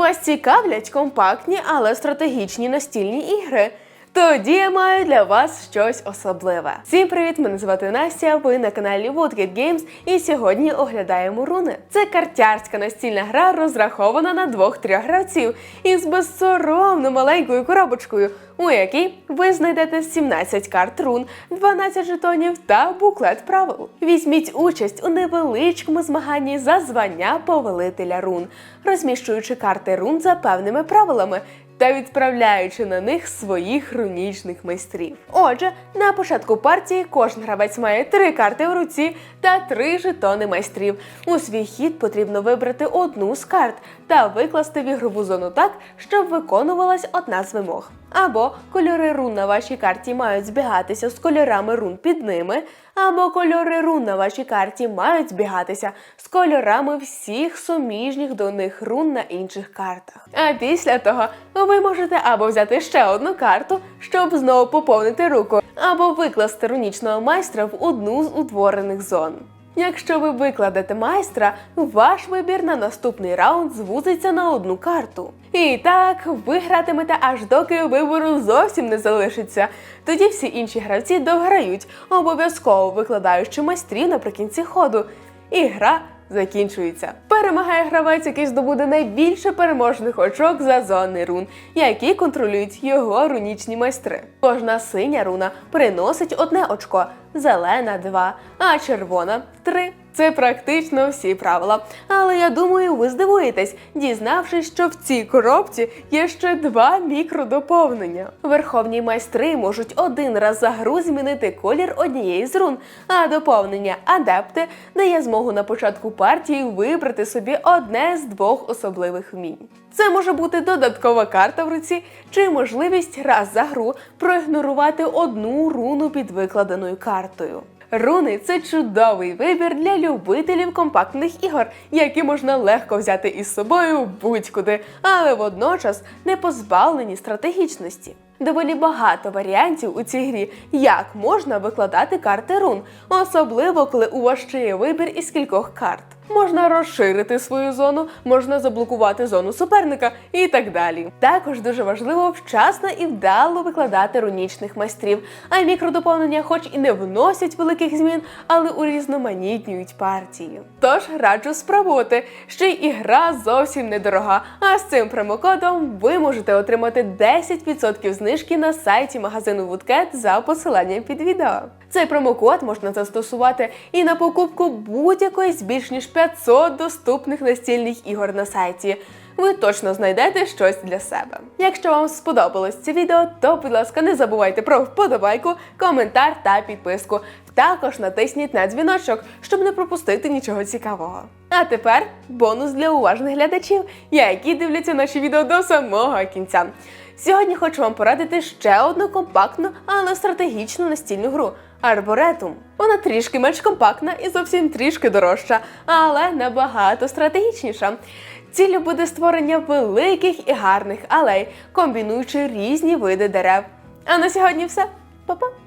Вас цікавлять компактні, але стратегічні настільні ігри. Тоді я маю для вас щось особливе. Всім привіт! Мене звати Настя. Ви на каналі Woodgate Games, і сьогодні оглядаємо руни. Це картярська настільна гра, розрахована на двох-трьох гравців із безсоромно маленькою коробочкою, у якій ви знайдете 17 карт рун, 12 жетонів та буклет правил. Візьміть участь у невеличкому змаганні за звання повелителя рун, розміщуючи карти рун за певними правилами та відправляючи на них своїх рунічних майстрів. Отже, на початку партії кожен гравець має три карти в руці та три жетони майстрів. У свій хід потрібно вибрати одну з карт та викласти в ігрову зону так, щоб виконувалась одна з вимог. Або кольори рун на вашій карті мають збігатися з кольорами рун під ними, або кольори рун на вашій карті мають збігатися з кольорами всіх суміжніх до них рун на інших картах. А після того ви можете або взяти ще одну карту, щоб знову поповнити руку, або викласти рунічного майстра в одну з утворених зон. Якщо ви викладете майстра, ваш вибір на наступний раунд звузиться на одну карту. І так, ви гратимете аж доки вибору зовсім не залишиться. Тоді всі інші гравці дограють, обов'язково викладаючи майстрів наприкінці ходу. І гра закінчується. Перемагає гравець, який здобуде найбільше переможних очок за зони рун, які контролюють його рунічні майстри. Кожна синя руна приносить одне очко, зелена два, а червона три. Це практично всі правила. Але я думаю, ви здивуєтесь, дізнавшись, що в цій коробці є ще два мікродоповнення. Верховні майстри можуть один раз за гру змінити колір однієї з рун, а доповнення адепти дає змогу на початку партії вибрати собі одне з двох особливих вмінь. Це може бути додаткова карта в руці чи можливість раз за гру проігнорувати одну руну під викладеною картою. Руни це чудовий вибір для любителів компактних ігор, які можна легко взяти із собою будь-куди, але водночас не позбавлені стратегічності. Доволі багато варіантів у цій грі, як можна викладати карти рун, особливо коли у вас ще є вибір із кількох карт. Можна розширити свою зону, можна заблокувати зону суперника і так далі. Також дуже важливо вчасно і вдало викладати рунічних майстрів, а мікродоповнення, хоч і не вносять великих змін, але урізноманітнюють партії. Тож раджу спробувати, ще й ігра зовсім недорога. А з цим промокодом ви можете отримати 10% знижки на сайті магазину Woodcat за посиланням під відео. Цей промокод можна застосувати і на покупку будь-якої з більш ніж 500 доступних настільних ігор на сайті. Ви точно знайдете щось для себе. Якщо вам сподобалось це відео, то, будь ласка, не забувайте про вподобайку, коментар та підписку. Також натисніть на дзвіночок, щоб не пропустити нічого цікавого. А тепер бонус для уважних глядачів, які дивляться наші відео до самого кінця. Сьогодні хочу вам порадити ще одну компактну, але стратегічну настільну гру Арборетум. Вона трішки менш компактна і зовсім трішки дорожча, але набагато стратегічніша. Ціллю буде створення великих і гарних алей, комбінуючи різні види дерев. А на сьогодні все. Па-па!